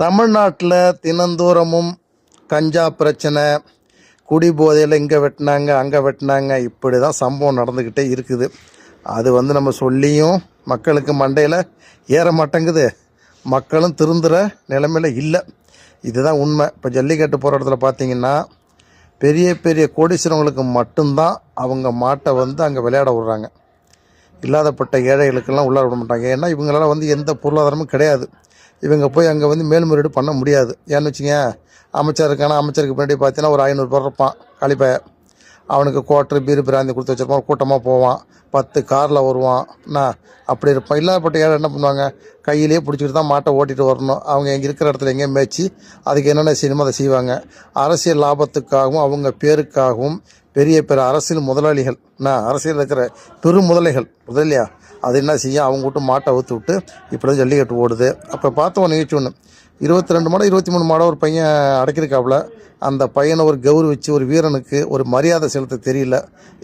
தமிழ்நாட்டில் தினந்தோறமும் கஞ்சா பிரச்சனை குடிபோதையில் இங்கே வெட்டினாங்க அங்கே வெட்டினாங்க இப்படி தான் சம்பவம் நடந்துக்கிட்டே இருக்குது. அது வந்து நம்ம சொல்லியும் மக்களுக்கு மண்டையில் ஏற மாட்டேங்குது. மக்களும் திருந்துற நிலைமையில் இல்லை. இதுதான் உண்மை. இப்போ ஜல்லிக்கட்டு போராட்டத்தில் பார்த்தீங்கன்னா பெரிய பெரிய கோடீஸ்வரங்களுக்கு மட்டும்தான் அவங்க மாட்டை வந்து அங்கே விளையாட விடுறாங்க. இல்லாதப்பட்ட ஏழைகளுக்கெல்லாம் உள்ளார விட மாட்டாங்க. ஏன்னா இவங்களால வந்து எந்த பொருளாதாரமும் கிடையாது. இவங்க போய் அங்கே வந்து மேல்முறையீடு பண்ண முடியாது. ஏன்னு வச்சுங்க அமைச்சர் இருக்கானா அமைச்சருக்கு பின்னாடி பார்த்தீங்கன்னா ஒரு ஐநூறு பேர் இருப்பான் கழிப்பை. அவனுக்கு குவாட்ரு பீர் பிராந்தி கொடுத்து வச்சிருப்பான் கூட்டமாக போவான் பத்து காரில் வருவான் நான் அப்படி இருப்பான். இல்லாதப்பட்ட ஏழை என்ன பண்ணுவாங்க? கையிலேயே பிடிச்சிட்டு தான் மாட்டை ஓட்டிகிட்டு வரணும். அவங்க எங்கே இருக்கிற இடத்துல எங்கேயும் மேய்ச்சி அதுக்கு என்னென்ன செய்யணுமோ அதை செய்வாங்க. அரசியல் லாபத்துக்காகவும் அவங்க பேருக்காகவும் பெரிய பெரிய அரசியல் முதலாளிகள் என்ன அரசியல் இருக்கிற பெரும் முதலைகள் முதலியா அது என்ன செய்யும் அவங்க விட்டு மாட்டை ஊற்றி விட்டு இப்படி தான் ஜல்லிக்கட்டு ஓடுது. அப்போ பார்த்தோம் நிகழ்ச்சி ஒன்று இருபத்தி ரெண்டு மாடம் இருபத்தி மூணு மாடம் ஒரு பையன் அடக்கியிருக்காப்புல. அந்த பையனை ஒரு கௌரவிச்சு ஒரு வீரனுக்கு ஒரு மரியாதை செலுத்த தெரியல.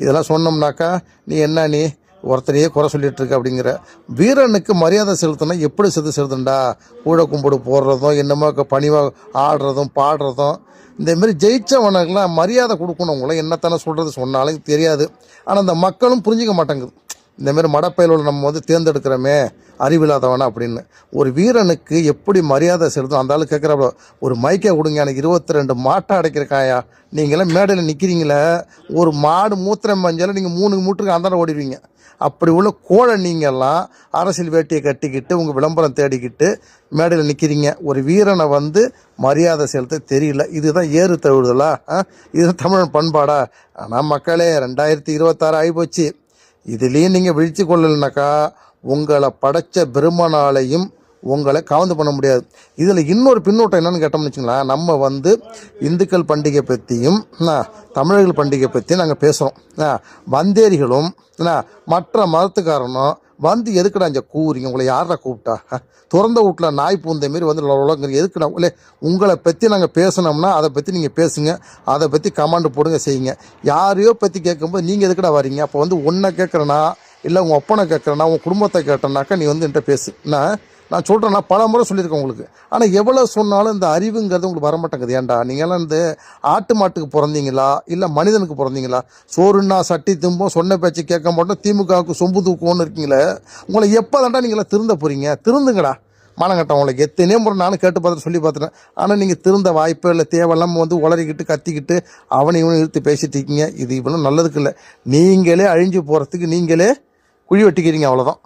இதெல்லாம் சொன்னோம்னாக்கா நீ என்ன நீ ஒருத்தரையே குறை சொல்லிட்டு இருக்கு அப்படிங்கிற வீரனுக்கு மரியாதை செலுத்தினா எப்படி செலுத்து செலுத்துண்டா கூட கும்பிடு போடுறதும் என்னமோ பணிவாக ஆடுறதும் பாடுறதும் இந்தமாரி ஜெயித்தவனுக்குலாம் மரியாதை கொடுக்கணும் என்னத்தானே சொல்கிறது சொன்னாலும் தெரியாது. ஆனால் அந்த மக்களும் புரிஞ்சிக்க மாட்டேங்குது. இந்தமாரி மாதிரி நம்ம வந்து தேர்ந்தெடுக்கிறோமே அறிவில்லாதவனா அப்படின்னு. ஒரு வீரனுக்கு எப்படி மரியாதை செலுத்தும் அந்த ஆளு கேட்குறாப்புல ஒரு மைக்கை கொடுங்க எனக்கு இருபத்தி ரெண்டு மாட்டை அடைக்கிறக்காயா நீங்களாம் மேடையில் நிற்கிறீங்களே ஒரு மாடு மூத்திரம் மஞ்சள் நீங்கள் மூணு மூட்டுக்கு அந்தாண்ட ஓடிடுவீங்க. அப்படி உள்ள கோழை நீங்கள்லாம் அரசியல் வேட்டியை கட்டிக்கிட்டு உங்கள் விளம்பரம் தேடிக்கிட்டு மேடையில் நிற்கிறீங்க ஒரு வீரனை வந்து மரியாதை செலுத்த தெரியல. இதுதான் ஏறு தழுவுதலா? ஆ? இதுதான் தமிழன் பண்பாடா? ஆனால் மக்களே ரெண்டாயிரத்தி இருபத்தாறு ஆகிப்போச்சு இதுலேயும் நீங்கள் வீழ்ச்சி கொள்ளலைனாக்கா உங்களை படைச்ச பெருமனாலையும் உங்களை கவர்ந்து பண்ண முடியாது. இதில் இன்னொரு பின்னூட்டம் என்னன்னு கேட்டோம்னு வச்சுங்களேன் நம்ம வந்து இந்துக்கள் பண்டிகை பற்றியும் தமிழர்கள் பண்டிகை பற்றியும் நாங்கள் பேசுகிறோம் வந்தேரிகளும் என்ன, மற்ற மதத்துக்காரனும் வந்து எதுக்குடா இங்கே கூறுங்க உங்களை யாரா கூப்பிட்டா? திறந்த வீட்டில் நாய் பூந்த மாரி வந்து உலகங்க எதுக்குடா? இல்லை உங்களை பற்றி நாங்கள் பேசினோம்னா அதை பற்றி நீங்கள் பேசுங்க. அதை பற்றி கமாண்டு போடுங்க செய்யுங்க. யாரையோ பற்றி கேட்கும்போது நீங்கள் எதுக்குடா வரீங்க அப்போ வந்து உன்னை கேட்குறேன்னா இல்லை உங்கள் ஒப்பனை கேட்குறேன்னா உன் குடும்பத்தை கேட்டேன்னாக்கா நீ வந்து என்கிட்ட பேசுனா நான் சொல்கிறேன் நான் பல முறை சொல்லியிருக்கேன் உங்களுக்கு. ஆனால் எவ்வளோ சொன்னாலும் இந்த அறிவுங்கிறது உங்களுக்கு வரமாட்டேங்குது. ஏன்டா நீங்கள்லாம் இந்த ஆட்டு மாட்டுக்கு பிறந்தீங்களா? இல்லை மனிதனுக்கு பிறந்தீங்களா? சோறுன்னா சட்டி திரும்பும் சொன்ன பேச்சு கேட்க மாட்டோம் திமுகவுக்கு சொம்பு தூக்குவோன்னு இருக்கீங்களே உங்களை எப்போ தாண்டா நீங்களாம் திருந்த போகிறீங்க திருந்துங்கடா. மானங்கட்டம் உங்களுக்கு எத்தனையோ முறை நானும் கேட்டு பார்த்துட்டு சொல்லி பார்த்துட்டேன். ஆனால் நீங்கள் திருந்த வாய்ப்பே இல்லை. தேவையில்லாமல் வந்து உளறிக்கிட்டு கத்திக்கிட்டு அவனை இவனை இழுத்து பேசிட்டு இருக்கீங்க. இது இவ்வளோ நல்லதுக்கு இல்லை. நீங்களே அழிஞ்சு போகிறதுக்கு நீங்களே குழி வெட்டிக்கிறீங்க அவ்வளோதான்